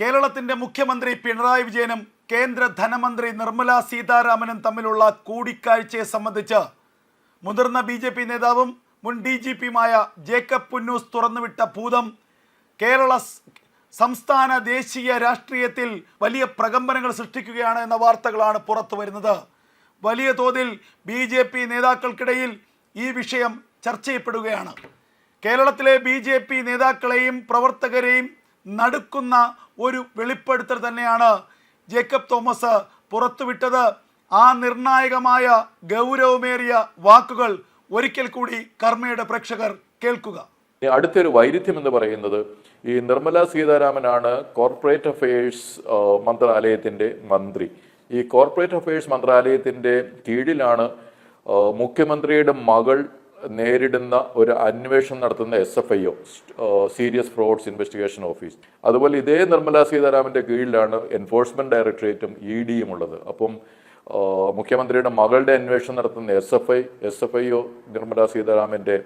കേരളത്തിന്റെ മുഖ്യമന്ത്രി പിണറായി വിജയനും കേന്ദ്ര ധനമന്ത്രി നിർമ്മല സീതാരാമനും തമ്മിലുള്ള കൂടിക്കാഴ്ചയെ സംബന്ധിച്ച് മുതിർന്ന ബി ജെ പി നേതാവും മുൻ ഡി ജി പിയുമായ ജേക്കബ് പുന്നൂസ് തുറന്നുവിട്ട ഭൂതം കേരള സംസ്ഥാന ദേശീയ രാഷ്ട്രീയത്തിൽ വലിയ പ്രകമ്പനങ്ങൾ സൃഷ്ടിക്കുകയാണ് എന്ന വാർത്തകളാണ് പുറത്തു വരുന്നത്. വലിയ തോതിൽ ബി ജെ പി നേതാക്കൾക്കിടയിൽ ഈ വിഷയം ചർച്ച ചെയ്യപ്പെടുകയാണ്. കേരളത്തിലെ ബി ജെ പി നേതാക്കളെയും പ്രവർത്തകരെയും നടുക്കുന്ന ഒരു വെളിപ്പെടുത്തൽ തന്നെയാണ് ജേക്കബ് തോമസ് പുറത്തുവിട്ടത്. ആ നിർണായകമായ ഗൗരവമേറിയ വാക്കുകൾ ഒരിക്കൽ കൂടി കർമ്മയുടെ പ്രേക്ഷകർ കേൾക്കുക. അടുത്തൊരു വൈരുദ്ധ്യം എന്ന് പറയുന്നത് ഈ നിർമ്മല സീതാരാമനാണ് കോർപ്പറേറ്റ് അഫയേഴ്സ് മന്ത്രാലയത്തിന്റെ മന്ത്രി. ഈ കോർപ്പറേറ്റ് അഫയേഴ്സ് മന്ത്രാലയത്തിന്റെ കീഴിലാണ് മുഖ്യമന്ത്രിയുടെ മകൾ നേരിടുന്ന ഒരു അന്വേഷണം നടത്തുന്ന S F I O serious frauds investigation office. അതുപോലെ ഇതേ നിർമ്മല സീതാരാമന്റെ കീഴിലാണ് എൻഫോഴ്സ്മെന്റ് ഡയറക്ടറേറ്റും ഇ ഡിയും ഉള്ളത്. അപ്പം മുഖ്യമന്ത്രിയുടെ മകളുടെ അന്വേഷണം നടത്തുന്ന S F I S F I O Nirmala സീതാരാമന്റെ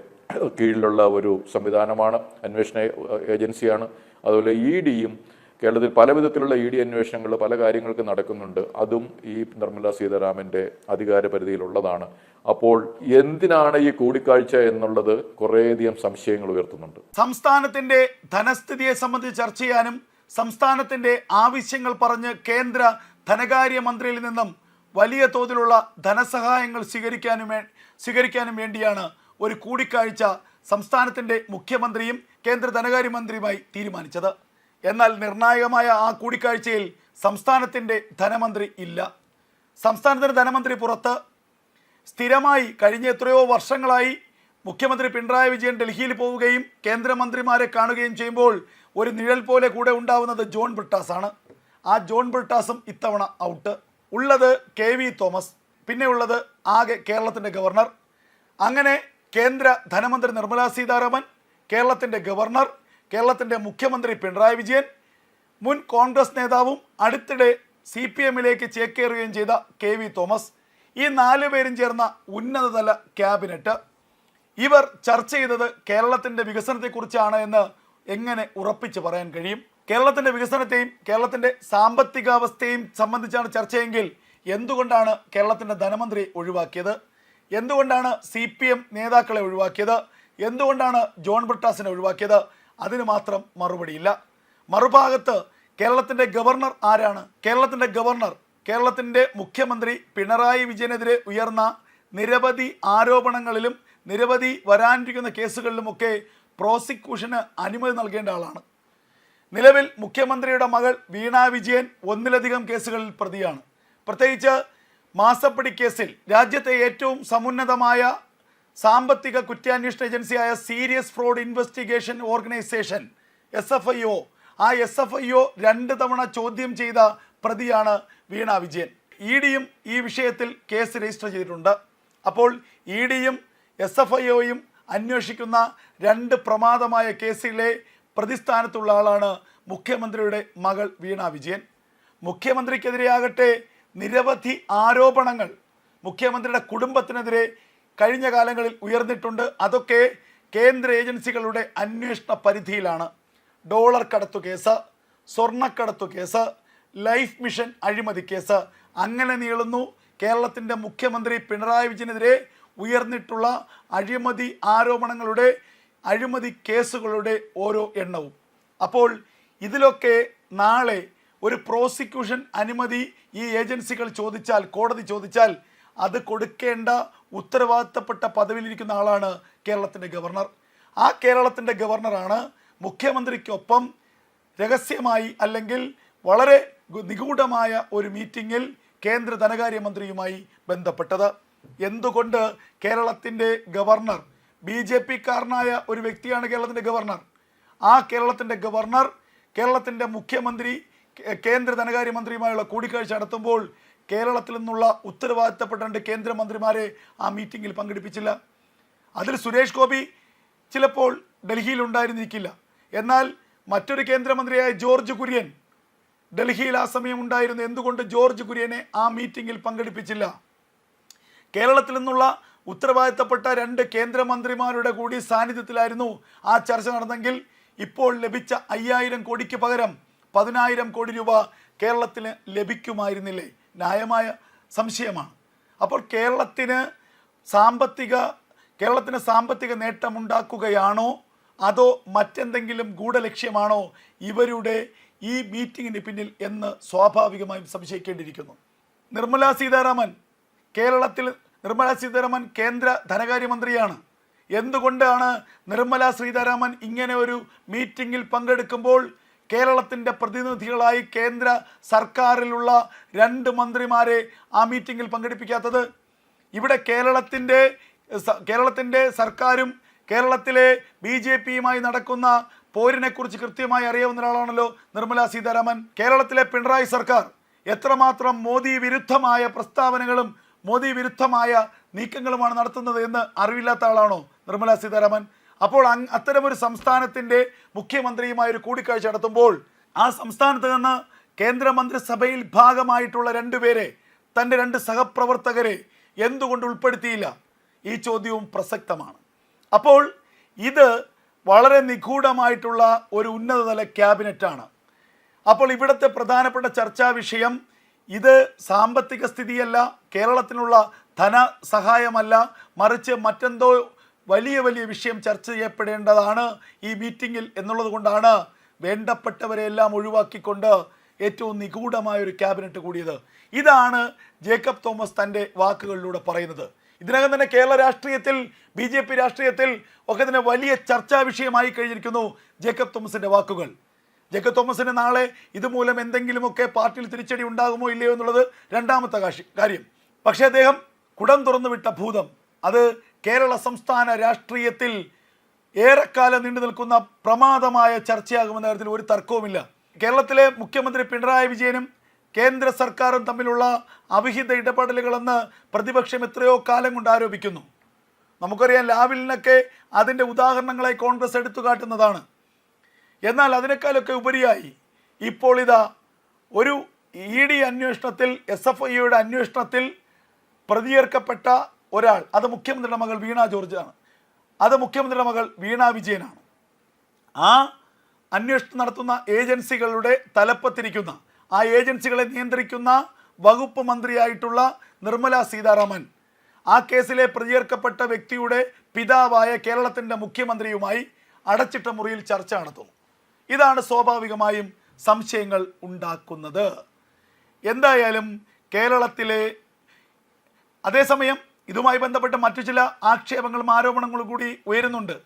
കീഴിലുള്ള ഒരു സംവിധാനമാണ് അന്വേഷണ ഏജൻസിയാണ്. അതുപോലെ ഇ ഡിയും കേരളത്തിൽ പല വിധത്തിലുള്ള ഇ ഡി അന്വേഷണങ്ങൾ പല കാര്യങ്ങൾക്ക് നടക്കുന്നുണ്ട്. അതും ഈ നിർമ്മല സീതാരാമന്റെ അധികാര പരിധിയിലുള്ളതാണ് അപ്പോൾ എന്തിനാണ് ഈ കൂടിക്കാഴ്ച എന്നുള്ളത് കുറേയധികം സംശയങ്ങൾ ഉയർത്തുന്നുണ്ട്. സംസ്ഥാനത്തിന്റെ ധനസ്ഥിതിയെ സംബന്ധിച്ച് ചർച്ച ചെയ്യാനും സംസ്ഥാനത്തിന്റെ ആവശ്യങ്ങൾ പറഞ്ഞ് കേന്ദ്ര ധനകാര്യ മന്ത്രിയിൽ നിന്നും വലിയ തോതിലുള്ള ധനസഹായങ്ങൾ സ്വീകരിക്കാനും സ്വീകരിക്കാനും വേണ്ടിയാണ് ഒരു കൂടിക്കാഴ്ച സംസ്ഥാനത്തിന്റെ മുഖ്യമന്ത്രിയും കേന്ദ്ര ധനകാര്യമന്ത്രിയുമായി തീരുമാനിച്ചത്. എന്നാൽ നിർണായകമായ ആ കൂടിക്കാഴ്ചയിൽ സംസ്ഥാനത്തിന്റെ ധനമന്ത്രി ഇല്ല. സംസ്ഥാനത്തിന്റെ ധനമന്ത്രി പുറത്ത് സ്ഥിരമായി കഴിഞ്ഞ എത്രയോ വർഷങ്ങളായി മുഖ്യമന്ത്രി പിണറായി വിജയൻ ഡൽഹിയിൽ പോവുകയും കേന്ദ്രമന്ത്രിമാരെ കാണുകയും ചെയ്യുമ്പോൾ ഒരു നിഴൽ പോലെ കൂടെ ഉണ്ടാവുന്നത് ജോൺ ബ്രിട്ടാസാണ്. ആ ജോൺ ബ്രിട്ടാസും ഇത്തവണ ഔട്ട്. ഉള്ളത് കെ വി തോമസ് പിന്നെ ഉള്ളത് ആകെ കേരളത്തിന്റെ ഗവർണർ. അങ്ങനെ കേന്ദ്ര ധനമന്ത്രി നിർമ്മലാ സീതാരാമൻ കേരളത്തിന്റെ ഗവർണർ കേരളത്തിന്റെ മുഖ്യമന്ത്രി പിണറായി വിജയൻ മുൻ കോൺഗ്രസ് നേതാവും അടുത്തിടെ സി പി എമ്മിലേക്ക് ചേക്കേറുകയും ചെയ്ത കെ വി തോമസ് ഈ നാല് പേരും ചേർന്ന ഉന്നതതല ക്യാബിനറ്റ്. ഇവർ ചർച്ച ചെയ്തത് കേരളത്തിന്റെ വികസനത്തെക്കുറിച്ചാണ് എന്ന് എങ്ങനെ ഉറപ്പിച്ച് പറയാൻ കഴിയും? കേരളത്തിന്റെ വികസനത്തെയും കേരളത്തിന്റെ സാമ്പത്തികാവസ്ഥയും സംബന്ധിച്ചാണ് ചർച്ചയെങ്കിൽ എന്തുകൊണ്ടാണ് കേരളത്തിന്റെ ധനമന്ത്രി ഒഴിവാക്കിയത്? എന്തുകൊണ്ടാണ് സി പി എം നേതാക്കളെ ഒഴിവാക്കിയത്? എന്തുകൊണ്ടാണ് ജോൺ ബ്രിട്ടാസിനെ ഒഴിവാക്കിയത്? അതിന് മാത്രം മറുപടിയില്ല. മറുഭാഗത്ത് കേരളത്തിന്റെ ഗവർണർ ആരാണ്? കേരളത്തിന്റെ ഗവർണർ കേരളത്തിന്റെ മുഖ്യമന്ത്രി പിണറായി വിജയനെതിരെ ഉയർന്ന നിരവധി ആരോപണങ്ങളിലും നിരവധി വരാനിരിക്കുന്ന കേസുകളിലുമൊക്കെ പ്രോസിക്യൂഷന് അനുമതി നൽകേണ്ട ആളാണ്. നിലവിൽ മുഖ്യമന്ത്രിയുടെ മകൾ വീണ വിജയൻ ഒന്നിലധികം കേസുകളിൽ പ്രതിയാണ്. പ്രത്യേകിച്ച് മാസപ്പടി കേസിൽ രാജ്യത്തെ ഏറ്റവും സമുന്നതമായ സാമ്പത്തിക കുറ്റാന്വേഷണ ഏജൻസിയായ serious fraud investigation organisation S F I O. ആ എസ് എഫ് ഐ ഒ രണ്ട് തവണ ചോദ്യം ചെയ്ത പ്രതിയാണ് വീണ വിജയൻ. ഇ ഡിയും ഈ വിഷയത്തിൽ കേസ് രജിസ്റ്റർ ചെയ്തിട്ടുണ്ട്. അപ്പോൾ ഇ ഡിയും എസ് എഫ് ഐ ഒയും അന്വേഷിക്കുന്ന രണ്ട് പ്രമാദമായ കേസിലെ പ്രതിസ്ഥാനത്തുള്ള ആളാണ് മുഖ്യമന്ത്രിയുടെ മകൾ വീണ വിജയൻ. മുഖ്യമന്ത്രിക്കെതിരെയാകട്ടെ നിരവധി ആരോപണങ്ങൾ മുഖ്യമന്ത്രിയുടെ കുടുംബത്തിനെതിരെ കഴിഞ്ഞ കാലങ്ങളിൽ ഉയർന്നിട്ടുണ്ട്. അതൊക്കെ കേന്ദ്ര ഏജൻസികളുടെ അന്വേഷണ പരിധിയിലാണ്. ഡോളർ കടത്തു കേസ് സ്വർണക്കടത്തു കേസ് ലൈഫ് മിഷൻ അഴിമതി കേസ് അങ്ങനെ നീളുന്നു. കേരളത്തിന്റെ മുഖ്യമന്ത്രി പിണറായി വിജയനെതിരെ ഉയർന്നിട്ടുള്ള അഴിമതി ആരോപണങ്ങളുടെ അഴിമതി കേസുകളുടെ ഓരോ എണ്ണവും. അപ്പോൾ ഇതിലൊക്കെ നാളെ ഒരു പ്രോസിക്യൂഷൻ അനുമതി ഈ ഏജൻസികൾ ചോദിച്ചാൽ കോടതി ചോദിച്ചാൽ അത് കൊടുക്കേണ്ട ഉത്തരവാദിത്തപ്പെട്ട പദവിയിലിരിക്കുന്ന ആളാണ് കേരളത്തിന്റെ ഗവർണർ. ആ കേരളത്തിന്റെ ഗവർണറാണ് മുഖ്യമന്ത്രിക്കൊപ്പം രഹസ്യമായി അല്ലെങ്കിൽ വളരെ നിഗൂഢമായ ഒരു മീറ്റിങ്ങിൽ കേന്ദ്ര ധനകാര്യമന്ത്രിയുമായി ബന്ധപ്പെട്ടത്. എന്തുകൊണ്ട് കേരളത്തിന്റെ ഗവർണർ ബി ജെ പിക്കാരനായ ഒരു വ്യക്തിയാണ് കേരളത്തിന്റെ ഗവർണർ? ആ കേരളത്തിന്റെ ഗവർണർ കേരളത്തിന്റെ മുഖ്യമന്ത്രി കേന്ദ്ര ധനകാര്യമന്ത്രിയുമായുള്ള കൂടിക്കാഴ്ച നടത്തുമ്പോൾ കേരളത്തിൽ നിന്നുള്ള ഉത്തരവാദിത്തപ്പെട്ട രണ്ട് കേന്ദ്രമന്ത്രിമാരെ ആ മീറ്റിങ്ങിൽ പങ്കെടുപ്പിച്ചില്ല. അതിൽ സുരേഷ് ഗോപി ചിലപ്പോൾ ഡൽഹിയിൽ ഉണ്ടായിരുന്നിരിക്കില്ല. എന്നാൽ മറ്റൊരു കേന്ദ്രമന്ത്രിയായ ജോർജ് കുര്യൻ ഡൽഹിയിൽ ആ സമയം ഉണ്ടായിരുന്നു. എന്തുകൊണ്ട് ജോർജ് കുര്യനെ ആ മീറ്റിങ്ങിൽ പങ്കെടുപ്പിച്ചില്ല? കേരളത്തിൽ നിന്നുള്ള ഉത്തരവാദിത്തപ്പെട്ട രണ്ട് കേന്ദ്രമന്ത്രിമാരുടെ കൂടി സാന്നിധ്യത്തിലായിരുന്നു ആ ചർച്ച നടന്നെങ്കിൽ ഇപ്പോൾ ലഭിച്ച അയ്യായിരം കോടിക്ക് പകരം പതിനായിരം കോടി രൂപ കേരളത്തിന് ലഭിക്കുമായിരുന്നില്ലേ? ന്യായമായ സംശയമാണ്. അപ്പോൾ കേരളത്തിന് സാമ്പത്തിക കേരളത്തിന് സാമ്പത്തിക നേട്ടമുണ്ടാക്കുകയാണോ? അതോ മറ്റെന്തെങ്കിലും ഗൂഢലക്ഷ്യമാണോ ഇവരുടെ ഈ മീറ്റിങ്ങിന് പിന്നിൽ എന്ന് സ്വാഭാവികമായും സംശയിക്കേണ്ടിയിരിക്കുന്നു. നിർമ്മല സീതാരാമൻ കേരളത്തിൽ നിർമ്മല സീതാരാമൻ കേന്ദ്ര ധനകാര്യമന്ത്രിയാണ്. എന്തുകൊണ്ടാണ് നിർമ്മല സീതാരാമൻ ഇങ്ങനെ ഒരു മീറ്റിങ്ങിൽ പങ്കെടുക്കുമ്പോൾ കേരളത്തിന്റെ പ്രതിനിധികളായി കേന്ദ്ര സർക്കാരിലുള്ള രണ്ട് മന്ത്രിമാരെ ആ മീറ്റിങ്ങിൽ പങ്കെടുപ്പിക്കാത്തത് ഇവിടെ കേരളത്തിന്റെ കേരളത്തിന്റെ സർക്കാരും കേരളത്തിലെ ബി ജെ പിയുമായി നടക്കുന്ന പോരിനെക്കുറിച്ച് കൃത്യമായി അറിയാവുന്ന ഒരാളാണല്ലോ നിർമ്മല സീതാരാമൻ. കേരളത്തിലെ പിണറായി സർക്കാർ എത്രമാത്രം മോദി വിരുദ്ധമായ പ്രസ്താവനകളും മോദി വിരുദ്ധമായ നീക്കങ്ങളുമാണ് നടത്തുന്നത് എന്ന് അറിവില്ലാത്ത ആളാണോ നിർമ്മല സീതാരാമൻ? അപ്പോൾ അത്തരമൊരു സംസ്ഥാനത്തിന്റെ മുഖ്യമന്ത്രിയുമായി ഒരു കൂടിക്കാഴ്ച നടത്തുമ്പോൾ ആ സംസ്ഥാനത്ത് നിന്ന് കേന്ദ്രമന്ത്രിസഭയിൽ ഭാഗമായിട്ടുള്ള രണ്ടുപേരെ തന്റെ രണ്ട് സഹപ്രവർത്തകരെ എന്തുകൊണ്ട് ഉൾപ്പെടുത്തിയില്ല? ഈ ചോദ്യവും പ്രസക്തമാണ്. അപ്പോൾ ഇത് വളരെ നിഗൂഢമായിട്ടുള്ള ഒരു ഉന്നതതല ക്യാബിനറ്റാണ്. അപ്പോൾ ഇവിടുത്തെ പ്രധാനപ്പെട്ട ചർച്ചാ വിഷയം ഇത് സാമ്പത്തിക സ്ഥിതിയല്ല കേരളത്തിനുള്ള ധനസഹായമല്ല മറിച്ച് മറ്റെന്തോ വലിയ വലിയ വിഷയം ചർച്ച ചെയ്യപ്പെടേണ്ടതാണ് ഈ മീറ്റിങ്ങിൽ എന്നുള്ളത് കൊണ്ടാണ് വേണ്ടപ്പെട്ടവരെല്ലാം ഒഴിവാക്കിക്കൊണ്ട് ഏറ്റവും നിഗൂഢമായ ഒരു ക്യാബിനറ്റ് കൂടിയത്. ഇതാണ് ജേക്കബ് തോമസ് തന്റെ വാക്കുകളിലൂടെ പറയുന്നത്. ഇതിനകം തന്നെ കേരള രാഷ്ട്രീയത്തിൽ ബി ജെ പി രാഷ്ട്രീയത്തിൽ ഒക്കെ തന്നെ വലിയ ചർച്ചാ വിഷയമായി കഴിഞ്ഞിരിക്കുന്നു ജേക്കബ് തോമസിന്റെ വാക്കുകൾ. ജേക്കബ് തോമസിന് നാളെ ഇതുമൂലം എന്തെങ്കിലുമൊക്കെ പാർട്ടിയിൽ തിരിച്ചടി ഉണ്ടാകുമോ ഇല്ലയോ എന്നുള്ളത് രണ്ടാമത്തെ കാര്യം. പക്ഷേ അദ്ദേഹം കുടം തുറന്നു വിട്ട ഭൂതം. അത് കേരള സംസ്ഥാന രാഷ്ട്രീയത്തിൽ ഏറെക്കാലം നീണ്ടു നിൽക്കുന്ന പ്രമാദമായ ചർച്ചയാകുമെന്ന കാര്യത്തിൽ ഒരു തർക്കവുമില്ല. കേരളത്തിലെ മുഖ്യമന്ത്രി പിണറായി വിജയനും കേന്ദ്ര സർക്കാരും തമ്മിലുള്ള അവിഹിത ഇടപെടലുകളെന്ന് പ്രതിപക്ഷം എത്രയോ കാലം കൊണ്ട് ആരോപിക്കുന്നു. നമുക്കറിയാം ലാവിലിനൊക്കെ അതിന്റെ ഉദാഹരണങ്ങളെ കോൺഗ്രസ് എടുത്തു കാട്ടുന്നതാണ് എന്നാൽ അതിനേക്കാളൊക്കെ ഉപരിയായി ഇപ്പോൾ ഇതാ ഒരു ഇ ഡി അന്വേഷണത്തിൽ എസ് എഫ് ഐയുടെ അന്വേഷണത്തിൽ പ്രതിയേർക്കപ്പെട്ട ഒരാൾ അത് മുഖ്യമന്ത്രിയുടെ മകൾ വീണ ജോർജ് ആണ് അത് മുഖ്യമന്ത്രിയുടെ മകൾ വീണ വിജയനാണ്. ആ അന്വേഷണം നടത്തുന്ന ഏജൻസികളുടെ തലപ്പത്തിരിക്കുന്ന ആ ഏജൻസികളെ നിയന്ത്രിക്കുന്ന വകുപ്പ് മന്ത്രിയായിട്ടുള്ള നിർമ്മല സീതാരാമൻ ആ കേസിലെ പ്രതിയേർക്കപ്പെട്ട വ്യക്തിയുടെ പിതാവായ കേരളത്തിന്റെ മുഖ്യമന്ത്രിയുമായി അടച്ചിട്ട മുറിയിൽ ചർച്ച നടത്തുന്നു. ഇതാണ് സ്വാഭാവികമായും സംശയങ്ങൾ ഉണ്ടാക്കുന്നത്. എന്തായാലും കേരളത്തിലെ അതേസമയം ഇതുമായി ബന്ധപ്പെട്ട് മറ്റു ചില ആക്ഷേപങ്ങളും ആരോപണങ്ങളും കൂടി ഉയരുന്നുണ്ട്.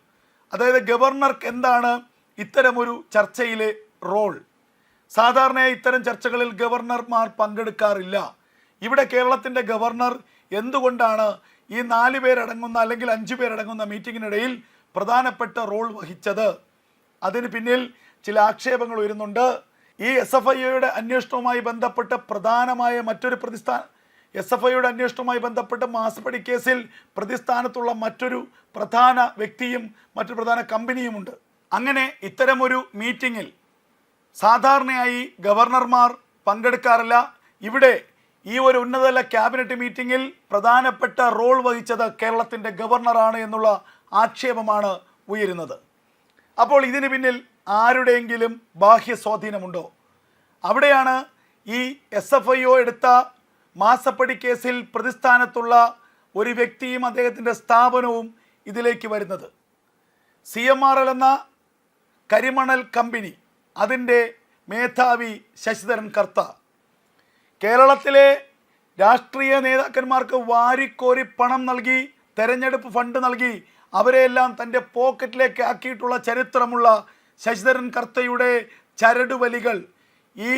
അതായത് ഗവർണർക്ക് എന്താണ് ഇത്തരമൊരു ചർച്ചയിലെ റോൾ? സാധാരണയായി ഇത്തരം ചർച്ചകളിൽ ഗവർണർമാർ പങ്കെടുക്കാറില്ല. ഇവിടെ കേരളത്തിന്റെ ഗവർണർ എന്തുകൊണ്ടാണ് ഈ നാല് പേരടങ്ങുന്ന അല്ലെങ്കിൽ അഞ്ചു പേരടങ്ങുന്ന മീറ്റിങ്ങിനിടയിൽ പ്രധാനപ്പെട്ട റോൾ വഹിച്ചത്? അതിന് പിന്നിൽ ചില ആക്ഷേപങ്ങൾ ഉയരുന്നുണ്ട്. ഈ എസ് എഫ് ഐയുടെ അന്വേഷണവുമായി ബന്ധപ്പെട്ട് പ്രധാനമായ മറ്റൊരു പ്രതിസ്ഥാന എസ് എഫ് ഐയുടെ അന്വേഷണവുമായി ബന്ധപ്പെട്ട് മാസപ്പടി കേസിൽ പ്രതിസ്ഥാനത്തുള്ള മറ്റൊരു പ്രധാന വ്യക്തിയും മറ്റൊരു പ്രധാന കമ്പനിയുമുണ്ട്. അങ്ങനെ ഇത്തരമൊരു മീറ്റിങ്ങിൽ സാധാരണയായി ഗവർണർമാർ പങ്കെടുക്കാറില്ല. ഇവിടെ ഈ ഒരു ഉന്നതതല ക്യാബിനറ്റ് മീറ്റിങ്ങിൽ പ്രധാനപ്പെട്ട റോൾ വഹിച്ചത് കേരളത്തിന്റെ ഗവർണറാണ് എന്നുള്ള ആക്ഷേപമാണ് ഉയരുന്നത്. അപ്പോൾ ഇതിന് പിന്നിൽ ആരുടെയെങ്കിലും ബാഹ്യ സ്വാധീനമുണ്ടോ അവിടെയാണ് ഈ എസ് എഫ് ഐ ഒ എടുത്ത മാസപ്പടി കേസിൽ പ്രതിസ്ഥാനത്തുള്ള ഒരു വ്യക്തിയും അദ്ദേഹത്തിന്റെ സ്ഥാപനവും ഇതിലേക്ക് വരുന്നത്. സി എം ആർ എൽ എന്ന കരിമണൽ കമ്പനി അതിന്റെ മേധാവി ശശിധരൻ കർത്ത. കേരളത്തിലെ രാഷ്ട്രീയ നേതാക്കന്മാർക്ക് വാരിക്കോരി പണം നൽകി തെരഞ്ഞെടുപ്പ് ഫണ്ട് നൽകി അവരെയെല്ലാം തന്റെ പോക്കറ്റിലേക്ക് ആക്കിയിട്ടുള്ള ചരിത്രമുള്ള ശശിധരൻ കർത്തയുടെ ചരടുവലികൾ ഈ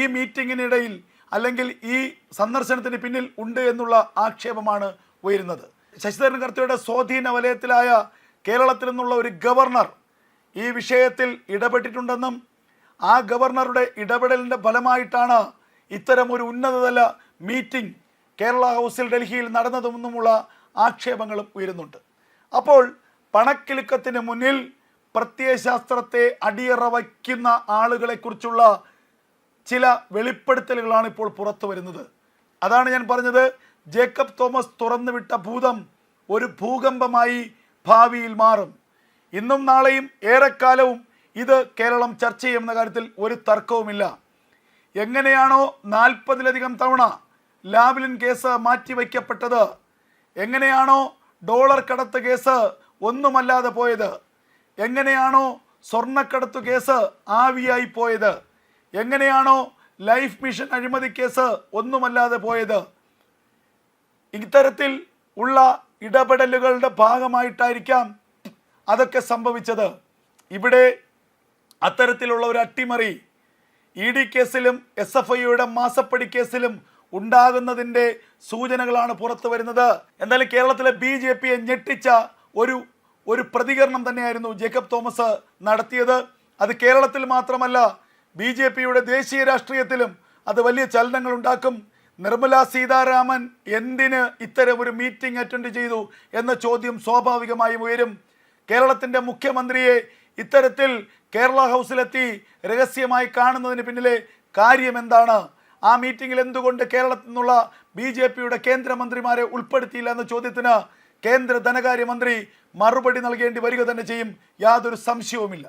ഈ മീറ്റിങ്ങിനിടയിൽ അല്ലെങ്കിൽ ഈ സന്ദർശനത്തിന് പിന്നിൽ ഉണ്ട് എന്നുള്ള ആക്ഷേപമാണ് ഉയരുന്നത്. ശശിധരൻ കർത്തയുടെ സ്വാധീന വലയത്തിലായ കേരളത്തിൽ നിന്നുള്ള ഒരു ഗവർണർ ഈ വിഷയത്തിൽ ഇടപെട്ടിട്ടുണ്ടെന്നും ആ ഗവർണറുടെ ഇടപെടലിന്റെ ഫലമായിട്ടാണ് ഇത്തരം ഒരു ഉന്നതതല മീറ്റിംഗ് കേരള ഹൗസിൽ ഡൽഹിയിൽ നടന്നതെന്നുമുള്ള ആക്ഷേപങ്ങളും ഉയരുന്നുണ്ട്. അപ്പോൾ പണക്കിലുക്കത്തിന് മുന്നിൽ പ്രത്യയശാസ്ത്രത്തെ അടിയറ വയ്ക്കുന്ന ആളുകളെക്കുറിച്ചുള്ള ചില വെളിപ്പെടുത്തലുകളാണ് ഇപ്പോൾ പുറത്തു വരുന്നത്. അതാണ് ഞാൻ പറഞ്ഞത് ജേക്കബ് തോമസ് തുറന്നുവിട്ട ഭൂതം ഒരു ഭൂകമ്പമായി ഭാവിയിൽ മാറും. ഇന്നും നാളെയും ഏറെക്കാലവും ഇത് കേരളം ചർച്ച ചെയ്യുമെന്ന കാര്യത്തിൽ ഒരു തർക്കവുമില്ല. എങ്ങനെയാണോ നാൽപ്പതിലധികം തവണ ലാവ്ലിൻ കേസ് മാറ്റിവെക്കപ്പെട്ടത് എങ്ങനെയാണോ ഡോളർ കടത്ത് കേസ് ഒന്നുമല്ലാതെ പോയത് എങ്ങനെയാണോ സ്വർണക്കടത്തു കേസ് ആവിയായി പോയത് എങ്ങനെയാണോ ലൈഫ് മിഷൻ അഴിമതി കേസ് ഒന്നുമല്ലാതെ പോയത്? ഇത്തരത്തിൽ ഉള്ള ഇടപെടലുകളുടെ ഭാഗമായിട്ടായിരിക്കാം അതൊക്കെ സംഭവിച്ചത്. ഇവിടെ അത്തരത്തിലുള്ള ഒരു അട്ടിമറി ഇ ഡി കേസിലും എസ് എഫ് ഐയുടെ മാസപ്പടി കേസിലും ഉണ്ടാകുന്നതിന്റെ സൂചനകളാണ് പുറത്തു വരുന്നത്. എന്തായാലും കേരളത്തിലെ ബി ജെ പിയെ ഞെട്ടിച്ച ഒരു ഒരു പ്രതികരണം തന്നെയായിരുന്നു ജേക്കബ് തോമസ് നടത്തിയത്. അത് കേരളത്തിൽ മാത്രമല്ല ബി ജെ പിയുടെ ദേശീയ രാഷ്ട്രീയത്തിലും അത് വലിയ ചലനങ്ങൾ ഉണ്ടാക്കും നിർമ്മല സീതാരാമൻ എന്തിന് ഇത്തരം ഒരു മീറ്റിംഗ് അറ്റൻഡ് ചെയ്തു എന്ന ചോദ്യം സ്വാഭാവികമായും ഉയരും. കേരളത്തിന്റെ മുഖ്യമന്ത്രിയെ ഇത്തരത്തിൽ കേരള ഹൗസിലെത്തി രഹസ്യമായി കാണുന്നതിന് പിന്നിലെ കാര്യം എന്താണ്? ആ മീറ്റിംഗിൽ എന്തുകൊണ്ട് കേരളത്തിൽ നിന്നുള്ള ബി ജെ പിയുടെ കേന്ദ്രമന്ത്രിമാരെ ഉൾപ്പെടുത്തിയില്ല എന്ന ചോദ്യത്തിന് കേന്ദ്ര ധനകാര്യമന്ത്രി മറുപടി നൽകേണ്ടി വരിക തന്നെ ചെയ്യും. യാതൊരു സംശയവുമില്ല.